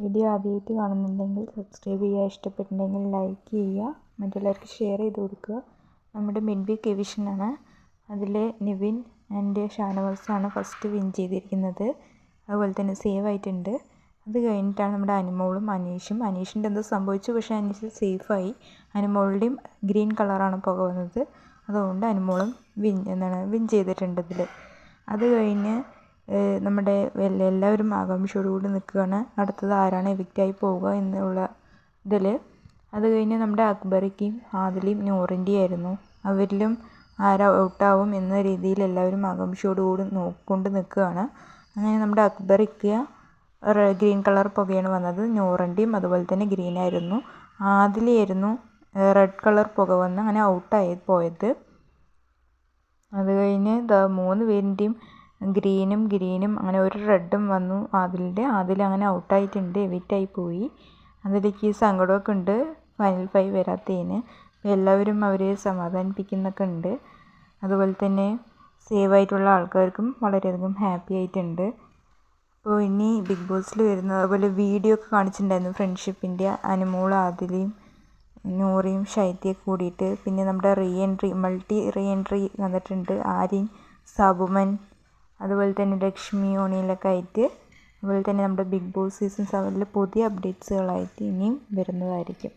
Video ആദ്യമായിട്ട് കാണുന്നുണ്ടെങ്കിൽ subscribe ചെയ്യുക ഇഷ്ടപ്പെട്ടിട്ടുണ്ടെങ്കിൽ ലൈക്ക് ചെയ്യുക മറ്റുള്ളവർക്ക് ഷെയർ ചെയ്ത് കൊടുക്കുക. നമ്മുടെ മിഡ്ബി കെവിഷനാണ് അതിൽ നിവിൻ ആൻഡ് ഷാനവാസാണ് ഫസ്റ്റ് വിൻ ചെയ്തിരിക്കുന്നത്. അതുപോലെ തന്നെ സേവ് ആയിട്ടുണ്ട്. അത് കഴിഞ്ഞിട്ടാണ് നമ്മുടെ അനുമോളും അനീഷും. അനീഷിന്റെ എന്തോ സംഭവിച്ചു പക്ഷേ അനീഷ് സേഫായി അനുമോളുടെയും ഗ്രീൻ കളറാണ് പുക വന്നത്. അതുകൊണ്ട് അനുമോളും വിൻ എന്താണ് വിൻ ചെയ്തിട്ടുണ്ട് ഇതിൽ അത് കഴിഞ്ഞ് നമ്മുടെ എല്ലാവരും ആകാംക്ഷയോടുകൂടി നിൽക്കുകയാണ്. അടുത്തത് ആരാണ് എവിക്റ്റായി പോവുക എന്നുള്ള ഇതിൽ അത് കഴിഞ്ഞ് നമ്മുടെ അക്ബറിക്കും ആദിലയും നൂറിന്റെയും ആയിരുന്നു അവരിലും ആരാ ഔട്ടാവും എന്ന രീതിയിൽ എല്ലാവരും ആകാംക്ഷയോടുകൂടി നോക്കിക്കൊണ്ട് നിൽക്കുകയാണ്. അങ്ങനെ നമ്മുടെ അക്ബറിക്ക ഗ്രീൻ കളർ പുകയാണ് വന്നത്. നൂറിന്റെയും അതുപോലെ തന്നെ ഗ്രീൻ ആയിരുന്നു ആദിലയായിരുന്നു റെഡ് കളർ പുക വന്ന് അങ്ങനെ ഔട്ടായി പോയത്. അത് കഴിഞ്ഞ് മൂന്ന് പേരിന്റെയും ഗ്രീനും ഗ്രീനും അങ്ങനെ ഒരു റെഡും വന്നു ആദിലിന്റെ ആദിൽ അങ്ങനെ ഔട്ടായിട്ടുണ്ട് എവിറ്റായി പോയി. അതിലേക്ക് സങ്കടമൊക്കെ ഉണ്ട് ഫൈനൽ ഫൈവ് വരാത്തതിന് എല്ലാവരും അവരെ സമാധാനിപ്പിക്കുന്നൊക്കെ ഉണ്ട്. അതുപോലെ തന്നെ സേവ് ആയിട്ടുള്ള ആൾക്കാർക്കും വളരെയധികം ഹാപ്പി ആയിട്ടുണ്ട്. അപ്പോൾ ഇനി ബിഗ് ബോസിൽ വരുന്ന അതുപോലെ വീഡിയോ ഒക്കെ കാണിച്ചിട്ടുണ്ടായിരുന്നു ഫ്രണ്ട്ഷിപ്പിന്റെ അനുമോൾ ആദിലയും നൂറിയും ഷൈത്തിയൊക്കെ കൂടിയിട്ട്. പിന്നെ നമ്മുടെ re entry multi re entry വന്നിട്ടുണ്ട്. ആര്യൻ സാബുമൻ അതുപോലെ തന്നെ ലക്ഷ്മി ഓണിയിലൊക്കെ ആയിട്ട് അതുപോലെ തന്നെ നമ്മുടെ ബിഗ് ബോസ് സീസൺ സെവനിൽ പുതിയ അപ്ഡേറ്റ്സുകളായിട്ട് ഇനിയും വരുന്നതായിരിക്കും.